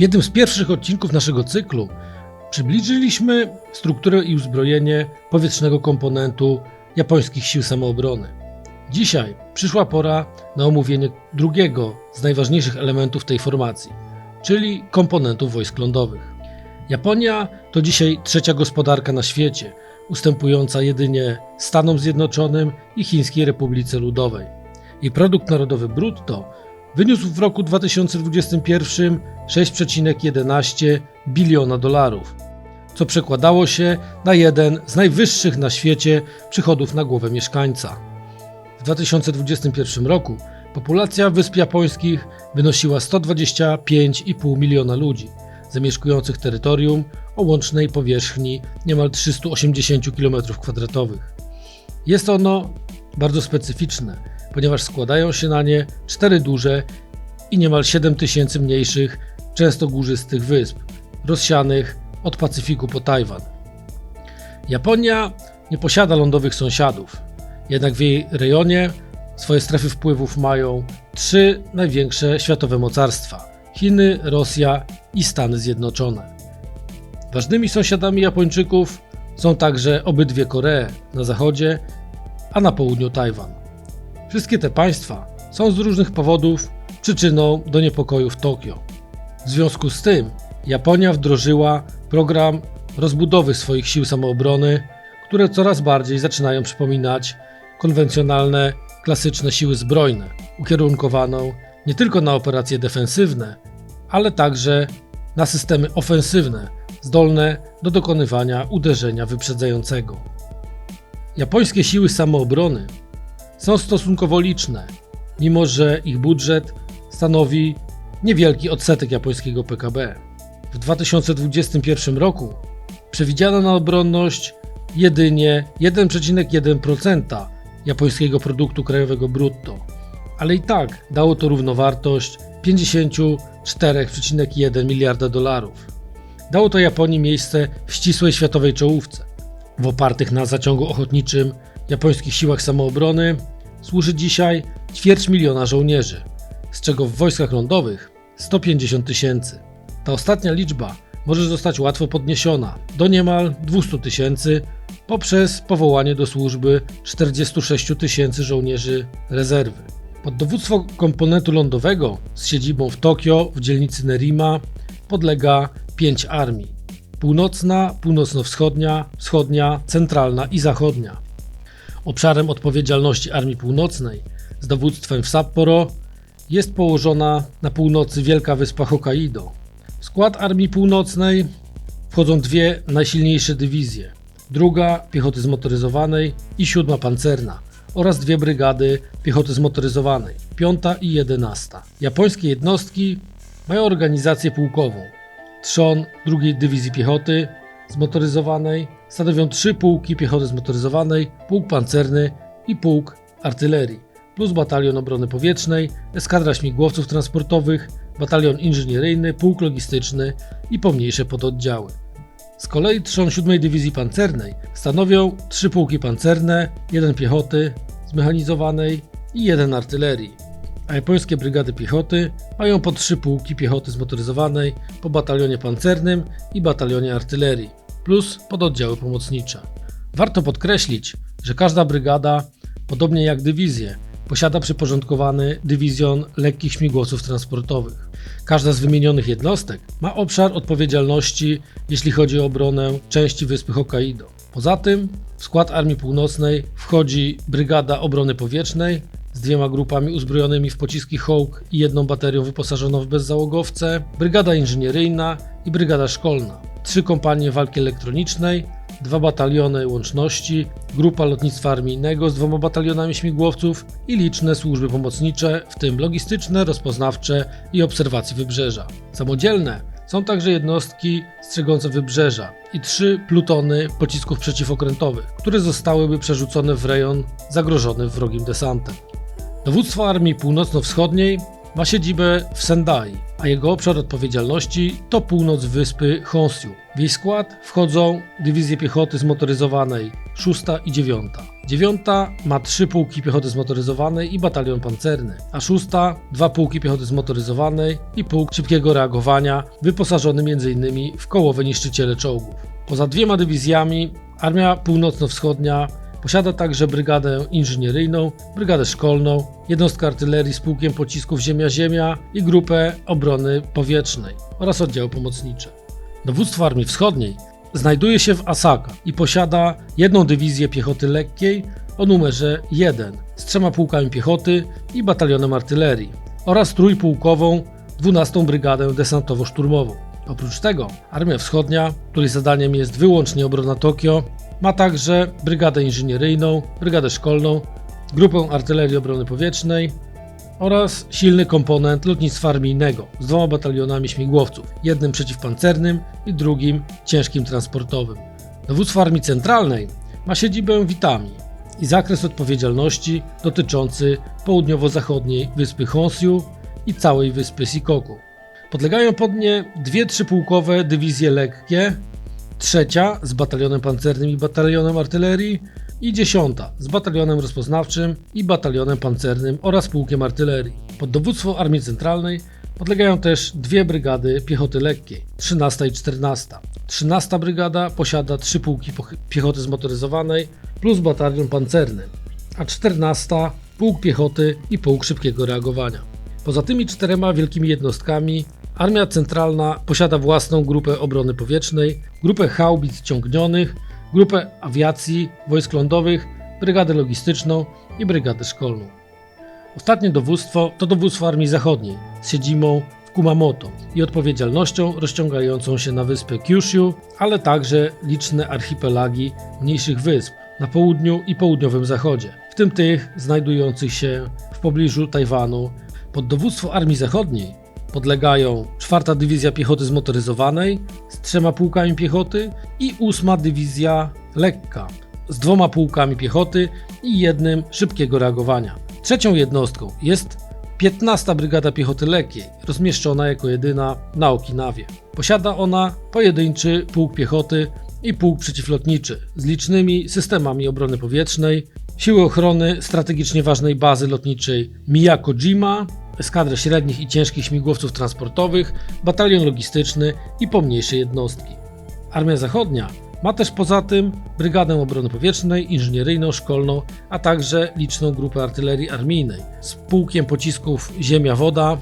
W jednym z pierwszych odcinków naszego cyklu przybliżyliśmy strukturę i uzbrojenie powietrznego komponentu japońskich sił samoobrony. Dzisiaj przyszła pora na omówienie drugiego z najważniejszych elementów tej formacji, czyli komponentów wojsk lądowych. Japonia to dzisiaj trzecia gospodarka na świecie, ustępująca jedynie Stanom Zjednoczonym i Chińskiej Republice Ludowej. Jej produkt narodowy brutto wyniósł w roku 2021 6,11 biliona dolarów, co przekładało się na jeden z najwyższych na świecie przychodów na głowę mieszkańca. W 2021 roku populacja Wysp Japońskich wynosiła 125,5 miliona ludzi, zamieszkujących terytorium o łącznej powierzchni niemal 380 km2. Jest ono bardzo specyficzne, ponieważ składają się na nie cztery duże i niemal 7 tysięcy mniejszych, często górzystych wysp, rozsianych od Pacyfiku po Tajwan. Japonia nie posiada lądowych sąsiadów, jednak w jej rejonie swoje strefy wpływów mają trzy największe światowe mocarstwa: Chiny, Rosja i Stany Zjednoczone. Ważnymi sąsiadami Japończyków są także obydwie Koree na zachodzie, a na południu Tajwan. Wszystkie te państwa są z różnych powodów przyczyną do niepokoju w Tokio. W związku z tym Japonia wdrożyła program rozbudowy swoich sił samoobrony, które coraz bardziej zaczynają przypominać konwencjonalne, klasyczne siły zbrojne, ukierunkowaną nie tylko na operacje defensywne, ale także na systemy ofensywne, zdolne do dokonywania uderzenia wyprzedzającego. Japońskie siły samoobrony są stosunkowo liczne, mimo że ich budżet stanowi niewielki odsetek japońskiego PKB. W 2021 roku przewidziano na obronność jedynie 1,1% japońskiego produktu krajowego brutto, ale i tak dało to równowartość 54,1 miliarda dolarów. Dało to Japonii miejsce w ścisłej światowej czołówce. W opartych na zaciągu ochotniczym japońskich siłach samoobrony służy dzisiaj ćwierć miliona żołnierzy, z czego w wojskach lądowych 150 tysięcy. Ta ostatnia liczba może zostać łatwo podniesiona do niemal 200 tysięcy poprzez powołanie do służby 46 tysięcy żołnierzy rezerwy. Pod dowództwo komponentu lądowego z siedzibą w Tokio w dzielnicy Nerima podlega pięć armii: północna, północno-wschodnia, wschodnia, centralna i zachodnia. Obszarem odpowiedzialności Armii Północnej z dowództwem w Sapporo jest położona na północy Wielka Wyspa Hokkaido. W skład Armii Północnej wchodzą dwie najsilniejsze dywizje: druga piechoty zmotoryzowanej i siódma pancerna oraz dwie brygady piechoty zmotoryzowanej, piąta i jedenasta. Japońskie jednostki mają organizację pułkową. Trzon drugiej dywizji piechoty zmotoryzowanej stanowią trzy pułki piechoty zmotoryzowanej, pułk pancerny i pułk artylerii, plus batalion obrony powietrznej, eskadra śmigłowców transportowych, batalion inżynieryjny, pułk logistyczny i pomniejsze pododdziały. Z kolei trzon 7 Dywizji Pancernej stanowią trzy pułki pancerne, jeden piechoty zmechanizowanej i jeden artylerii, a japońskie brygady piechoty mają po trzy pułki piechoty zmotoryzowanej po batalionie pancernym i batalionie artylerii, plus pododdziały pomocnicze. Warto podkreślić, że każda brygada, podobnie jak dywizje, posiada przyporządkowany dywizjon lekkich śmigłowców transportowych. Każda z wymienionych jednostek ma obszar odpowiedzialności, jeśli chodzi o obronę części wyspy Hokkaido. Poza tym w skład Armii Północnej wchodzi Brygada Obrony Powietrznej z dwiema grupami uzbrojonymi w pociski Hawk i jedną baterią wyposażoną w bezzałogowce, Brygada Inżynieryjna i Brygada Szkolna, trzy kompanie walki elektronicznej, dwa bataliony łączności, grupa lotnictwa armijnego z dwoma batalionami śmigłowców i liczne służby pomocnicze, w tym logistyczne, rozpoznawcze i obserwacji wybrzeża. Samodzielne są także jednostki strzegące wybrzeża i trzy plutony pocisków przeciwokrętowych, które zostałyby przerzucone w rejon zagrożony wrogim desantem. Dowództwo Armii Północno-Wschodniej ma siedzibę w Sendai, a jego obszar odpowiedzialności to północ wyspy Honshu. W jej skład wchodzą dywizje piechoty zmotoryzowanej 6 i 9, Dziewiąta ma trzy pułki piechoty zmotoryzowanej i batalion pancerny, a szósta dwa pułki piechoty zmotoryzowanej i pułk szybkiego reagowania, wyposażony m.in. w kołowe niszczyciele czołgów. Poza dwiema dywizjami, Armia Północno-Wschodnia posiada także brygadę inżynieryjną, brygadę szkolną, jednostkę artylerii z pułkiem pocisków Ziemia-Ziemia i grupę obrony powietrznej oraz oddziały pomocnicze. Dowództwo Armii Wschodniej znajduje się w Asaka i posiada jedną dywizję piechoty lekkiej o numerze 1 z trzema pułkami piechoty i batalionem artylerii oraz trójpułkową 12 Brygadę Desantowo-Szturmową. Oprócz tego Armia Wschodnia, której zadaniem jest wyłącznie obrona Tokio, ma także Brygadę Inżynieryjną, Brygadę Szkolną, Grupę Artylerii Obrony Powietrznej oraz silny komponent lotnictwa armijnego z dwoma batalionami śmigłowców, jednym przeciwpancernym i drugim ciężkim transportowym. Dowództwo Armii Centralnej ma siedzibę w Itami i zakres odpowiedzialności dotyczący południowo-zachodniej wyspy Honshu i całej wyspy Sikoku. Podlegają pod nie dwie trzypułkowe dywizje lekkie, trzecia z batalionem pancernym i batalionem artylerii i dziesiąta z batalionem rozpoznawczym i batalionem pancernym oraz pułkiem artylerii. Pod dowództwo Armii Centralnej podlegają też dwie brygady piechoty lekkiej, 13 i 14. 13 brygada posiada trzy pułki piechoty zmotoryzowanej plus batalion pancerny, a 14 pułk piechoty i pułk szybkiego reagowania. Poza tymi czterema wielkimi jednostkami Armia Centralna posiada własną grupę obrony powietrznej, grupę haubic ciągnionych, grupę awiacji, wojsk lądowych, brygadę logistyczną i brygadę szkolną. Ostatnie dowództwo to dowództwo Armii Zachodniej z siedzibą w Kumamoto i odpowiedzialnością rozciągającą się na wyspę Kyushu, ale także liczne archipelagi mniejszych wysp na południu i południowym zachodzie, w tym tych znajdujących się w pobliżu Tajwanu. Pod dowództwo Armii Zachodniej podlegają 4 Dywizja Piechoty Zmotoryzowanej z trzema pułkami piechoty i 8 Dywizja Lekka z dwoma pułkami piechoty i jednym szybkiego reagowania. Trzecią jednostką jest 15 Brygada Piechoty Lekkiej, rozmieszczona jako jedyna na Okinawie. Posiada ona pojedynczy pułk piechoty i pułk przeciwlotniczy z licznymi systemami obrony powietrznej, siły ochrony strategicznie ważnej bazy lotniczej Miyakojima, eskadrę średnich i ciężkich śmigłowców transportowych, batalion logistyczny i pomniejsze jednostki. Armia Zachodnia ma też poza tym Brygadę Obrony Powietrznej, inżynieryjną, szkolną, a także liczną grupę artylerii armijnej z pułkiem pocisków Ziemia-Woda,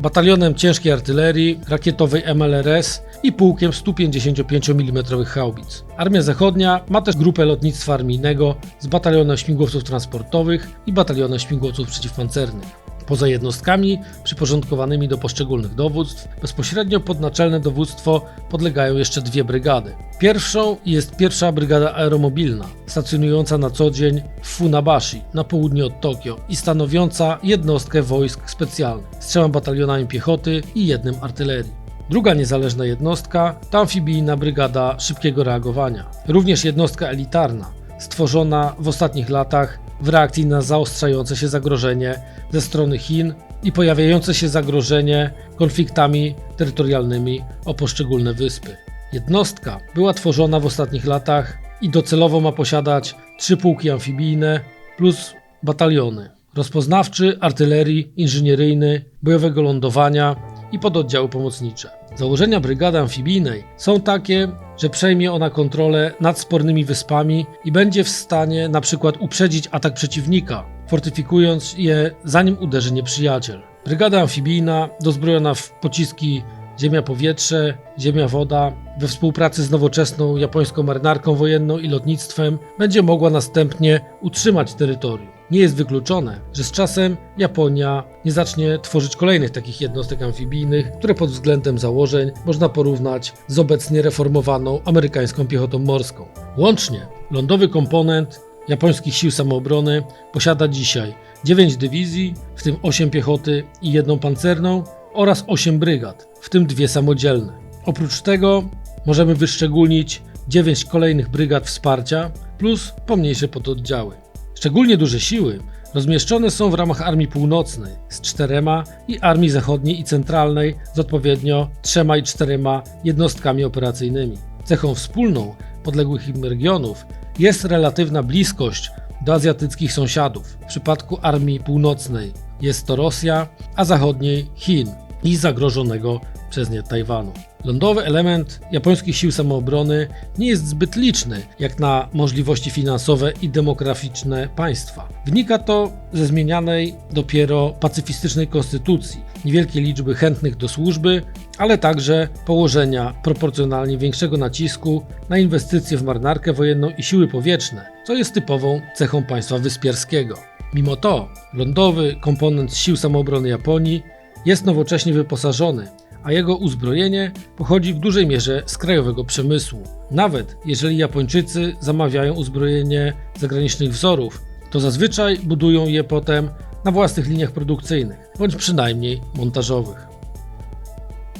batalionem ciężkiej artylerii rakietowej MLRS i pułkiem 155 mm haubic. Armia Zachodnia ma też grupę lotnictwa armijnego z batalionem śmigłowców transportowych i batalionem śmigłowców przeciwpancernych. Poza jednostkami przyporządkowanymi do poszczególnych dowództw, bezpośrednio pod naczelne dowództwo podlegają jeszcze dwie brygady. Pierwszą jest pierwsza brygada aeromobilna, stacjonująca na co dzień w Funabashi na południe od Tokio i stanowiąca jednostkę wojsk specjalnych z trzema batalionami piechoty i jednym artylerii. Druga niezależna jednostka to amfibijna brygada szybkiego reagowania, również jednostka elitarna, stworzona w ostatnich latach w reakcji na zaostrzające się zagrożenie ze strony Chin i pojawiające się zagrożenie konfliktami terytorialnymi o poszczególne wyspy. Jednostka była tworzona w ostatnich latach i docelowo ma posiadać trzy pułki amfibijne plus bataliony rozpoznawczy, artylerii, inżynieryjny, bojowego lądowania i pododdziały pomocnicze. Założenia brygady amfibijnej są takie, że przejmie ona kontrolę nad spornymi wyspami i będzie w stanie na przykład uprzedzić atak przeciwnika, fortyfikując je zanim uderzy nieprzyjaciel. Brygada amfibijna, dozbrojona w pociski ziemia-powietrze, ziemia-woda, we współpracy z nowoczesną japońską marynarką wojenną i lotnictwem, będzie mogła następnie utrzymać terytorium. Nie jest wykluczone, że z czasem Japonia nie zacznie tworzyć kolejnych takich jednostek amfibijnych, które pod względem założeń można porównać z obecnie reformowaną amerykańską piechotą morską. Łącznie lądowy komponent japońskich sił samoobrony posiada dzisiaj 9 dywizji, w tym 8 piechoty i jedną pancerną oraz 8 brygad, w tym dwie samodzielne. Oprócz tego możemy wyszczególnić 9 kolejnych brygad wsparcia plus pomniejsze pododdziały. Szczególnie duże siły rozmieszczone są w ramach Armii Północnej z czterema i Armii Zachodniej i Centralnej z odpowiednio trzema i czterema jednostkami operacyjnymi. Cechą wspólną podległych im regionów jest relatywna bliskość do azjatyckich sąsiadów. W przypadku Armii Północnej jest to Rosja, a zachodniej Chin i zagrożonego przez nie Tajwanu. Lądowy element japońskich sił samoobrony nie jest zbyt liczny jak na możliwości finansowe i demograficzne państwa. Wynika to ze zmienianej dopiero pacyfistycznej konstytucji, niewielkiej liczby chętnych do służby, ale także położenia proporcjonalnie większego nacisku na inwestycje w marynarkę wojenną i siły powietrzne, co jest typową cechą państwa wyspiarskiego. Mimo to lądowy komponent sił samoobrony Japonii jest nowocześnie wyposażony, a jego uzbrojenie pochodzi w dużej mierze z krajowego przemysłu. Nawet jeżeli Japończycy zamawiają uzbrojenie zagranicznych wzorów, to zazwyczaj budują je potem na własnych liniach produkcyjnych, bądź przynajmniej montażowych.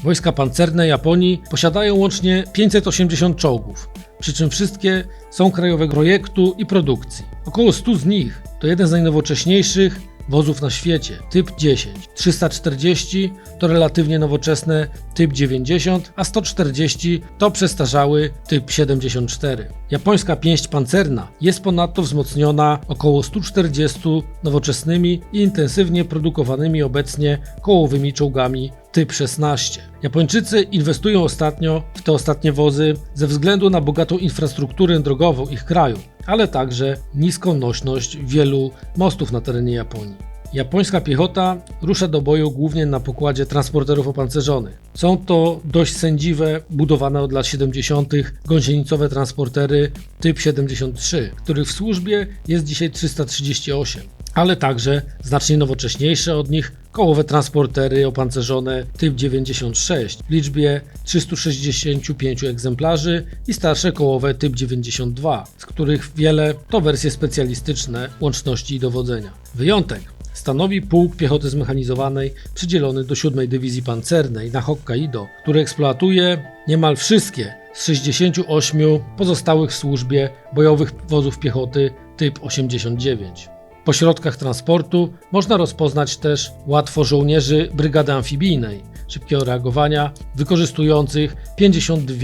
Wojska pancerne Japonii posiadają łącznie 580 czołgów, przy czym wszystkie są krajowego projektu i produkcji. Około 100 z nich to jeden z najnowocześniejszych wozów na świecie, typ 10. 340 to relatywnie nowoczesne typ 90, a 140 to przestarzały typ 74. Japońska pięść pancerna jest ponadto wzmocniona około 140 nowoczesnymi i intensywnie produkowanymi obecnie kołowymi czołgami typ 16. Japończycy inwestują ostatnio w te ostatnie wozy ze względu na bogatą infrastrukturę drogową ich kraju, ale także niską nośność wielu mostów na terenie Japonii. Japońska piechota rusza do boju głównie na pokładzie transporterów opancerzonych. Są to dość sędziwe, budowane od lat 70. gąsienicowe transportery typ 73, których w służbie jest dzisiaj 338 ale także znacznie nowocześniejsze od nich kołowe transportery opancerzone typ 96 w liczbie 365 egzemplarzy i starsze kołowe typ 92, z których wiele to wersje specjalistyczne łączności i dowodzenia. Wyjątek stanowi pułk piechoty zmechanizowanej przydzielony do 7 Dywizji Pancernej na Hokkaido, który eksploatuje niemal wszystkie z 68 pozostałych w służbie bojowych wozów piechoty typ 89. Po środkach transportu można rozpoznać też łatwo żołnierzy brygady amfibijnej szybkiego reagowania, wykorzystujących 52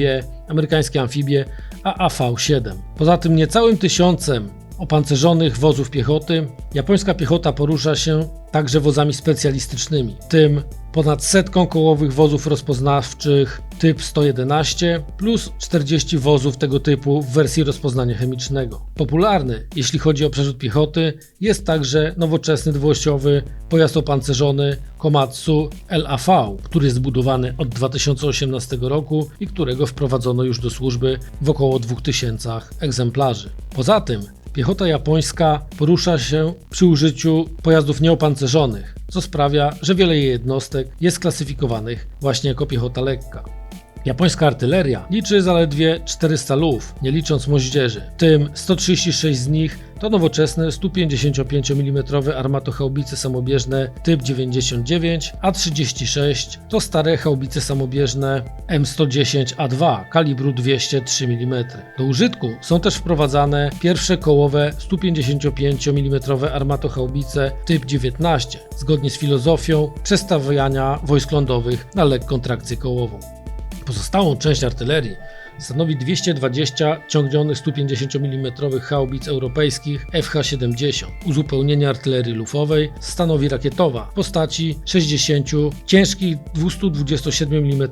amerykańskie amfibie AAV-7. Poza tym niecałym tysiącem opancerzonych wozów piechoty, japońska piechota porusza się także wozami specjalistycznymi, tym ponad setką kołowych wozów rozpoznawczych typ 111 plus 40 wozów tego typu w wersji rozpoznania chemicznego. Popularny, jeśli chodzi o przerzut piechoty, jest także nowoczesny dwuosiowy pojazd opancerzony Komatsu LAV, który jest zbudowany od 2018 roku i którego wprowadzono już do służby w około 2000 egzemplarzy. Poza tym Piechota japońska porusza się przy użyciu pojazdów nieopancerzonych, co sprawia, że wiele jej jednostek jest klasyfikowanych właśnie jako piechota lekka. Japońska artyleria liczy zaledwie 400 luf, nie licząc moździerzy. Tym 136 z nich to nowoczesne 155 mm armatochaubice samobieżne typ 99, a 36 to stare haubice samobieżne M110A2 kalibru 203 mm. Do użytku są też wprowadzane pierwsze kołowe 155 mm armatochaubice typ 19, zgodnie z filozofią przestawiania wojsk lądowych na lekką trakcję kołową. Pozostałą część artylerii stanowi 220 ciągnionych 150 mm haubic europejskich FH-70. Uzupełnienie artylerii lufowej stanowi rakietowa w postaci 60 ciężkich 227 mm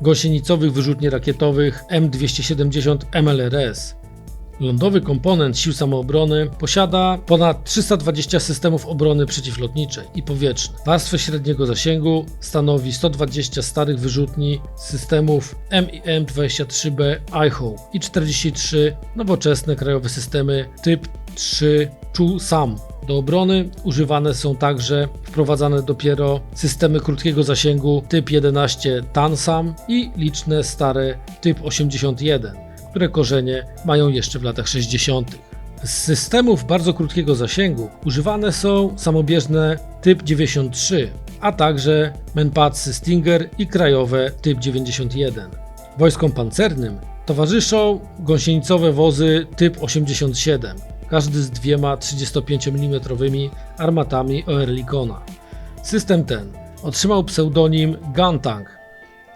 gąsienicowych wyrzutni rakietowych M270 MLRS Lądowy komponent sił samoobrony posiada ponad 320 systemów obrony przeciwlotniczej i powietrznej. Warstwę średniego zasięgu stanowi 120 starych wyrzutni systemów MIM-23B IHO i 43 nowoczesne krajowe systemy typ 3 Chu-SAM. Do obrony używane są także wprowadzane dopiero systemy krótkiego zasięgu typ 11 TANSAM i liczne stare typ 81 które korzenie mają jeszcze w latach 60. Z systemów bardzo krótkiego zasięgu używane są samobieżne typ 93, a także Menpadsy Stinger i krajowe typ 91. Wojskom pancernym towarzyszą gąsienicowe wozy typ 87, każdy z dwiema 35 mm armatami Oerlikona. System ten otrzymał pseudonim Gun Tank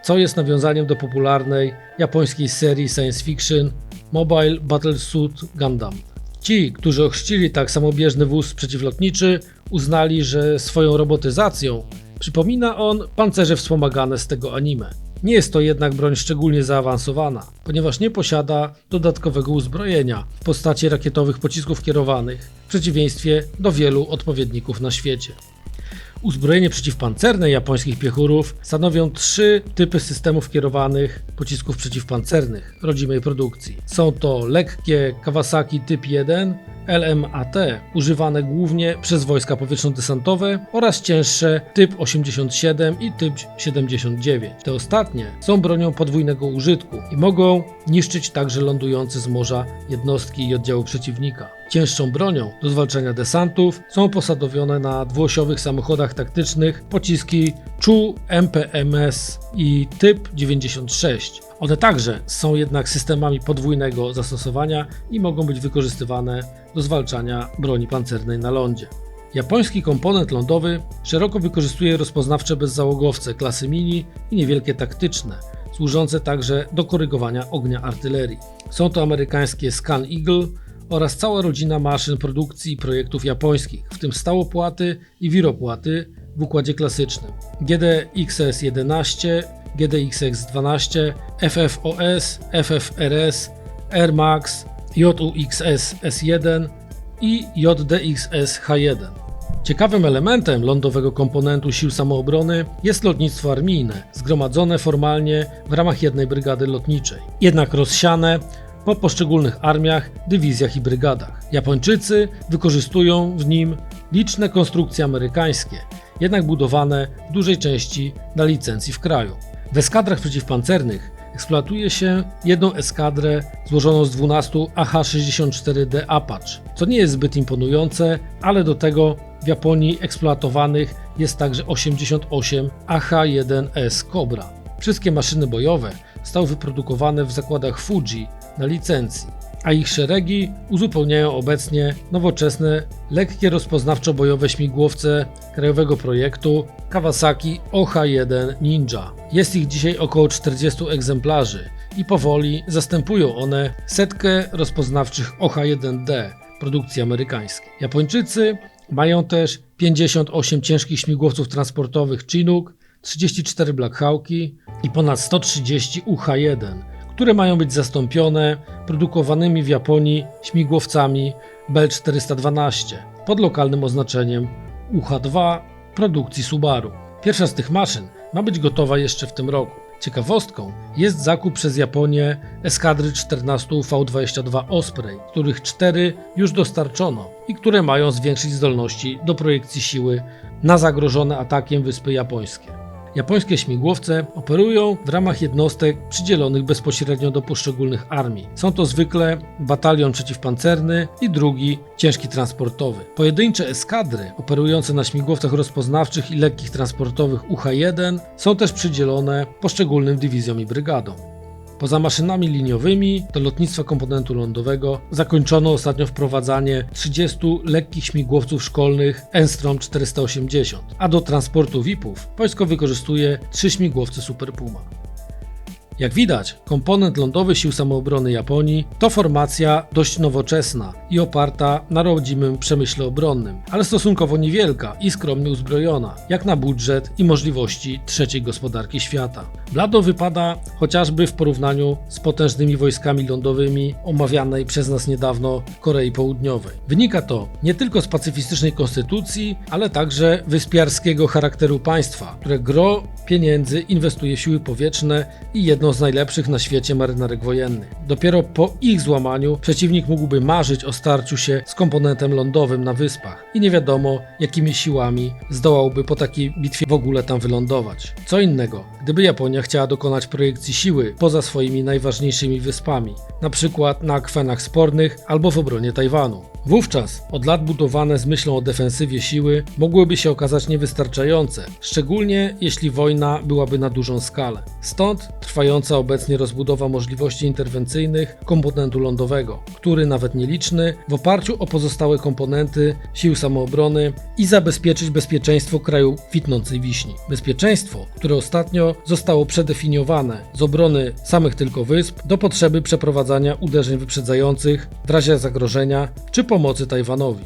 co jest nawiązaniem do popularnej japońskiej serii science fiction Mobile Battlesuit Gundam. Ci, którzy ochrzcili tak samobieżny wóz przeciwlotniczy, uznali, że swoją robotyzacją przypomina on pancerze wspomagane z tego anime. Nie jest to jednak broń szczególnie zaawansowana, ponieważ nie posiada dodatkowego uzbrojenia w postaci rakietowych pocisków kierowanych, w przeciwieństwie do wielu odpowiedników na świecie. Uzbrojenie przeciwpancerne japońskich piechurów stanowią trzy typy systemów kierowanych pocisków przeciwpancernych rodzimej produkcji. Są to lekkie Kawasaki Typ 1, LMAT, używane głównie przez wojska powietrzno-desantowe oraz cięższe Typ 87 i Typ 79. Te ostatnie są bronią podwójnego użytku i mogą niszczyć także lądujące z morza jednostki i oddziały przeciwnika. Cięższą bronią do zwalczania desantów są posadowione na dwuosiowych samochodach taktycznych pociski CZU MPMS i Typ 96. One także są jednak systemami podwójnego zastosowania i mogą być wykorzystywane do zwalczania broni pancernej na lądzie. Japoński komponent lądowy szeroko wykorzystuje rozpoznawcze bezzałogowce klasy mini i niewielkie taktyczne, służące także do korygowania ognia artylerii. Są to amerykańskie Scan Eagle oraz cała rodzina maszyn produkcji i projektów japońskich, w tym stałopłaty i wiropłaty w układzie klasycznym. GDXS-11, GDXX-12, FFOS, FFRS, Air Max, JUXS S1 i JDXS H1. Ciekawym elementem lądowego komponentu sił samoobrony jest lotnictwo armijne, zgromadzone formalnie w ramach jednej brygady lotniczej, jednak rozsiane po poszczególnych armiach, dywizjach i brygadach. Japończycy wykorzystują w nim liczne konstrukcje amerykańskie, jednak budowane w dużej części na licencji w kraju. W eskadrach przeciwpancernych eksploatuje się jedną eskadrę złożoną z 12 AH-64D Apache, co nie jest zbyt imponujące, ale do tego w Japonii eksploatowanych jest także 88 AH-1S Cobra. Wszystkie maszyny bojowe zostały wyprodukowane w zakładach Fuji na licencji, a ich szeregi uzupełniają obecnie nowoczesne, lekkie rozpoznawczo-bojowe śmigłowce krajowego projektu Kawasaki OH-1 Ninja. Jest ich dzisiaj około 40 egzemplarzy i powoli zastępują one setkę rozpoznawczych OH-1D produkcji amerykańskiej. Japończycy mają też 58 ciężkich śmigłowców transportowych Chinook, 34 Black Hawki i ponad 130 UH-1, które mają być zastąpione produkowanymi w Japonii śmigłowcami Bell 412 pod lokalnym oznaczeniem UH-2 produkcji Subaru. Pierwsza z tych maszyn ma być gotowa jeszcze w tym roku. Ciekawostką jest zakup przez Japonię eskadry 14 V-22 Osprey, których cztery już dostarczono i które mają zwiększyć zdolności do projekcji siły na zagrożone atakiem wyspy japońskie. Japońskie śmigłowce operują w ramach jednostek przydzielonych bezpośrednio do poszczególnych armii. Są to zwykle batalion przeciwpancerny i drugi ciężki transportowy. Pojedyncze eskadry operujące na śmigłowcach rozpoznawczych i lekkich transportowych UH-1 są też przydzielone poszczególnym dywizjom i brygadom. Poza maszynami liniowymi do lotnictwa komponentu lądowego zakończono ostatnio wprowadzanie 30 lekkich śmigłowców szkolnych Enstrom 480, a do transportu VIP-ów wojsko wykorzystuje 3 śmigłowce Super Puma. Jak widać, komponent lądowy Sił Samoobrony Japonii to formacja dość nowoczesna i oparta na rodzimym przemyśle obronnym, ale stosunkowo niewielka i skromnie uzbrojona, jak na budżet i możliwości trzeciej gospodarki świata. Blado wypada chociażby w porównaniu z potężnymi wojskami lądowymi omawianej przez nas niedawno Korei Południowej. Wynika to nie tylko z pacyfistycznej konstytucji, ale także wyspiarskiego charakteru państwa, które gro pieniędzy inwestuje w siły powietrzne i jedną z najlepszych na świecie marynarek wojennych. Dopiero po ich złamaniu przeciwnik mógłby marzyć o starciu się z komponentem lądowym na wyspach i nie wiadomo jakimi siłami zdołałby po takiej bitwie w ogóle tam wylądować. Co innego, gdyby Japonia chciała dokonać projekcji siły poza swoimi najważniejszymi wyspami, na przykład na akwenach spornych albo w obronie Tajwanu. Wówczas od lat budowane z myślą o defensywie siły mogłyby się okazać niewystarczające, szczególnie jeśli wojna byłaby na dużą skalę. Stąd trwające trwająca obecnie rozbudowa możliwości interwencyjnych komponentu lądowego, który nawet nieliczny, w oparciu o pozostałe komponenty sił samoobrony i zabezpieczyć bezpieczeństwo kraju kwitnącej wiśni. Bezpieczeństwo, które ostatnio zostało przedefiniowane z obrony samych tylko wysp do potrzeby przeprowadzania uderzeń wyprzedzających w razie zagrożenia czy pomocy Tajwanowi.